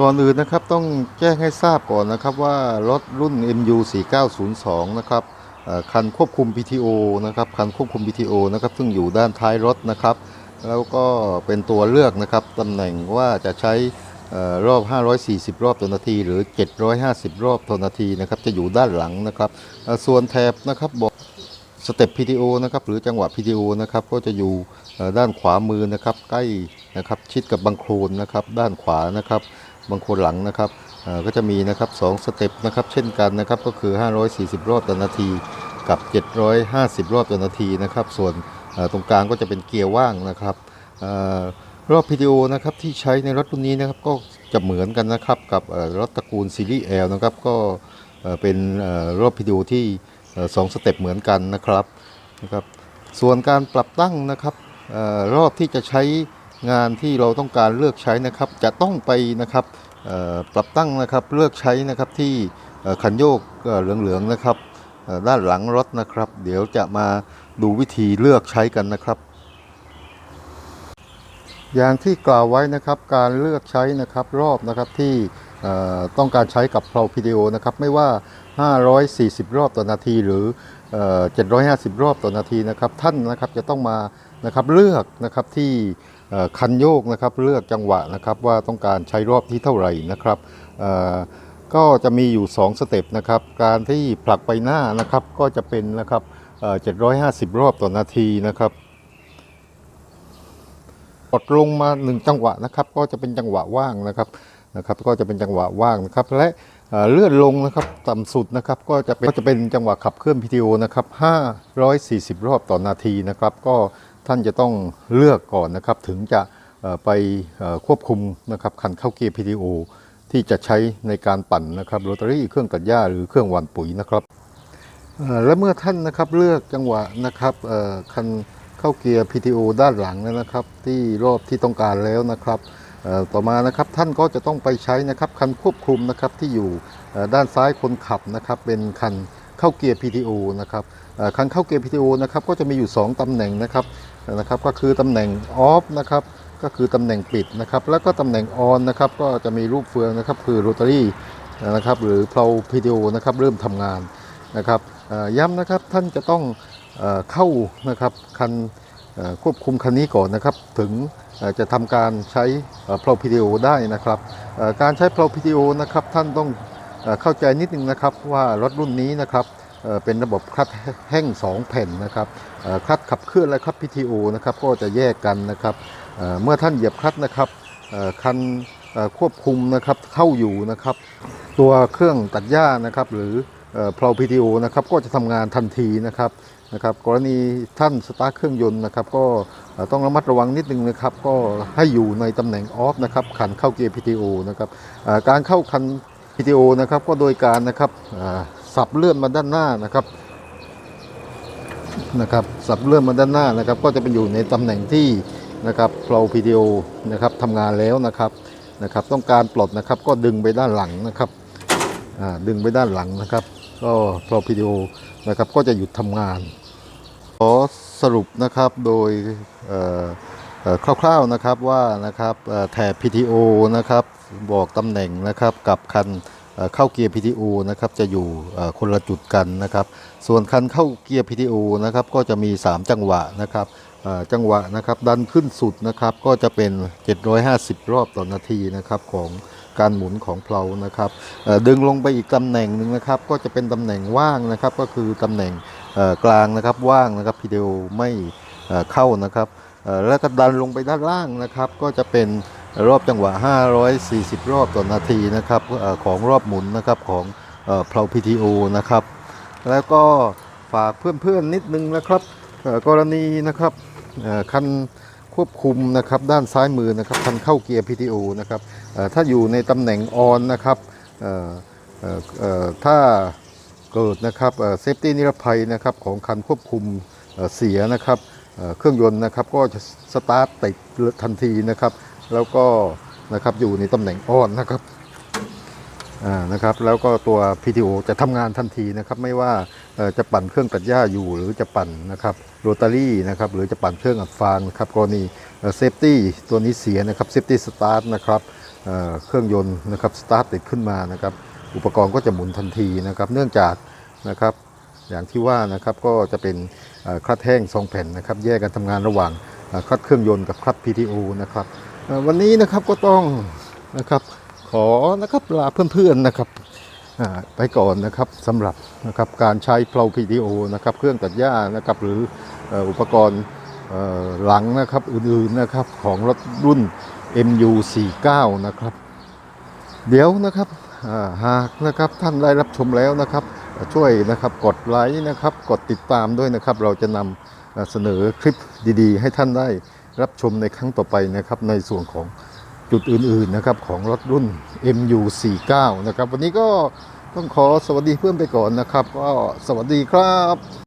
ก่อนอื่นนะครับต้องแจ้งให้ทราบก่อนนะครับว่ารถรุ่น MU 4902นะครับคันควบคุม PTO นะครับคันควบคุม PTO นะครับซึ่งอยู่ด้านท้ายรถนะครับ แล้วก็เป็นตัวเลือกนะครับตำแหน่งว่าจะใช้เอ่อรอบ 540 รอบต่อนาที หรือ 750 รอบต่อนาทีนะครับจะอยู่ด้านหลังนะครับ ส่วนแถบนะครับบอกสเต็ป PTO นะครับหรือจังหวะ PTO นะครับก็จะอยู่ด้านขวามือนะครับใกล้นะครับชิดกับบังโคลนนะครับด้านขวานะครับ บังคนหลังนะครับก็จะมีนะครับสองสเต็ปนะครับเช่นกันนะครับก็คือ 540 รอบต่อนาที กับ 750 รอบต่อนาทีนะครับ ส่วนตรงกลางก็จะเป็นเกียร์ว่างนะครับเอ่อรอบ PTO นะครับที่ใช้ในรถรุ่นนี้นะครับก็จะเหมือนกันนะครับกับรถตระกูลซีรีส์ L นะครับก็เป็นเอ่อรอบ PTO ที่เอ่อสองสเต็ปเหมือนกันนะครับนะครับ ส่วนการปรับตั้งนะครับรอบที่จะใช้ งานที่เราต้องการเลือกใช้นะครับ จะต้องไปนะครับปรับตั้งนะครับเลือกใช้นะครับที่คันโยกเหลืองๆนะครับด้านหลังรถนะครับ เดี๋ยวจะมาดูวิธีเลือกใช้กันนะครับ อย่างที่กล่าวไว้นะครับการเลือกใช้นะครับรอบนะครับที่ต้องการใช้กับเพลาพีดีโอนะครับไม่ว่า 540 รอบต่อนาทีหรือเอ่อ750 รอบต่อนาทีนะครับ ท่านนะครับจะต้องมานะครับเลือกนะครับที่ คันโยกนะครับเลือกจังหวะนะครับว่าต้องการใช้รอบที่เท่าไหร่นะครับก็จะมีอยู่ 2 สเต็ปนะครับ การที่ผลักไปหน้านะครับก็จะเป็นนะครับเอ่อ750 รอบต่อนาทีนะครับกดลงมาหนึ่งจังหวะนะครับก็จะเป็นจังหวะว่างนะครับนะครับก็จะเป็นจังหวะว่างนะครับและเลื่อนลงนะครับต่ำสุดนะครับก็จะเป็นก็จะเป็นจังหวะขับเคลื่อน PTO นะครับ540 รอบต่อนาทีนะครับ ก็ ท่านจะต้องเลือกก่อนนะครับถึงจะไปควบคุมนะครับคันเข้าเกียร์ PTO ที่จะใช้ในการปั่นนะครับโรตารี่เครื่องตัดหญ้าหรือเครื่องหว่านปุ๋ยนะครับและเมื่อท่านนะครับเลือกจังหวะนะครับคันเข้าเกียร์ PTO ด้านหลังแล้วนะครับ ที่รอบที่ต้องการแล้วนะครับต่อมานะครับท่านก็จะต้องไปใช้นะครับคันควบคุมนะครับที่อยู่ด้านซ้ายคนขับนะครับเป็นคัน เข้าเกียร์ PTO นะครับคันเข้าเกียร์ PTO นะครับก็จะมีอยู่ 2ตำแหน่งนะครับนะครับก็คือตำแหน่ง off นะครับก็คือตำแหน่งปิดนะครับแล้วก็ตำแหน่ง on นนะครับก็จะมีรูปเฟืองนะครับคือโรตารี่นะครับหรือเพลา PTO นะครับเริ่มทำงานนะครับย้ำนะครับท่านจะต้องเข้านะครับคันควบคุมคันนี้ก่อนนะครับถึงจะทำการใช้เพลาพีดีโอได้นะครับการใช้เพลาพีดีโอนะครับท่านต้อง เข้าใจนิดนึงนะครับว่ารถรุ่นนี้นะครับเเป็นระบบคลัตช์แห้ง 2 แผ่นนะครับคลัตช์ขับเคลื่อนและคลัตช์ PTO นะครับก็จะแยกกันนะครับเเมื่อท่านเหยียบคลัตช์นะครับคันควบคุมนะครับเข้าอยู่นะครับ ตัวเครื่องตัดหญ้านะครับหรือเพลาพีทีโอนะครับก็จะทำงานทันทีนะครับนะครับกรณีท่านสตาร์ทเครื่องยนต์นะครับก็ต้องระมัดระวังนิดนึงนะครับก็ให้อยู่ในตำแหน่งออฟนะครับขันเข้าเกียร์ PTO นะครับการเข้าคัน PTO นะครับก็โดยการนะครับสับเลื่อนมาด้านหน้านะครับนะครับสับเลื่อนมาด้านหน้านะครับ ก็จะเป็นอยู่ในตำแหน่งที่นะครับเพลา PTO นะครับทำงานแล้วนะครับนะครับ ต้องการปลดนะครับก็ดึงไปด้านหลังนะครับดึงไปด้านหลังนะครับ ก็พอพีดีโอนะครับก็จะหยุดทำงานขอสรุปนะครับโดยเอ่อ คร่าวๆนะครับว่านะครับแถบ PTO นะครับบอกตำแหน่งนะครับกับคันเข้าเกียร์ PTO นะครับจะอยู่คนละจุดกันนะครับส่วนคันเข้าเกียร์ PTO นะครับก็จะมี 3 จังหวะนะครับจังหวะนะครับดันขึ้นสุดนะครับก็จะเป็น 750 รอบต่อนาทีนะครับของการหมุนของเพลานะครับดึงลงไปอีกตำแหน่งหนึ่งนะครับก็จะเป็นตำแหน่งว่างนะครับก็คือตำแหน่งกลางนะครับว่างนะครับ PTO ไม่เอ่เข้านะครับ แล้วก็ดันลงไปด้านล่างนะครับ ก็จะเป็นรอบจังหวะ 540 รอบต่อนาทีนะครับของรอบหมุนนะครับของเอ่อเพลา PTO นะครับ แล้วก็ฝากเพื่อนๆนิดนึงนะครับกรณีนะครับคันควบคุมนะครับด้านซ้ายมือนะครับคันเข้าเกียร์ PTO นะครับถ้าอยู่ในตำแหน่งออนนะครับถ้าเกิดนะครับเซฟตี้นิรภัยนะครับของคันควบคุมเสียนะครับ เครื่องยนต์นะครับก็จะสตาร์ทติดทันทีนะครับ แล้วก็นะครับอยู่ในตำแหน่งออนนะครับอ่านะครับแล้วก็ตัว PTO จะทำงานทันทีนะครับไม่ว่าจะปั่นเครื่องตัดหญ้าอยู่หรือจะปั่นนะครับโรตารี่นะครับหรือจะปั่นเครื่องอัดฟางนะครับกรณีเซฟตี้ตัวนี้เสียนะครับเซฟตี้สตาร์ทนะครับเเครื่องยนต์นะครับสตาร์ทติดขึ้นมานะครับอุปกรณ์ก็จะหมุนทันทีนะครับเนื่องจากนะครับ อย่างที่ว่านะครับก็จะเป็นคลัตช์แห้งสองแผ่นนะครับแยกกันทำงานระหว่างคลัตช์เครื่องยนต์กับคลัตช์ PTO นะครับวันนี้นะครับก็ต้องนะครับขอนะครับลาเพื่อนๆนะครับไปก่อนนะครับสำหรับนะครับการใช้เพลา PTO นะครับเครื่องตัดหญ้านะครับหรืออุปกรณ์หลังนะครับอื่นๆนะครับของรถรุ่น MU49 นะครับ เดี๋ยวนะครับหากนะครับท่านได้รับชมแล้วนะครับ ช่วยนะครับกดไลค์นะครับ กดติดตามด้วยนะครับ เราจะนำเสนอคลิปดีๆ ให้ท่านได้รับชมในครั้งต่อไปนะครับ ในส่วนของจุดอื่นๆนะครับของรถรุ่น MU49 นะครับ วันนี้ก็ต้องขอสวัสดีเพื่อนไปก่อนนะครับ ก็สวัสดีครับ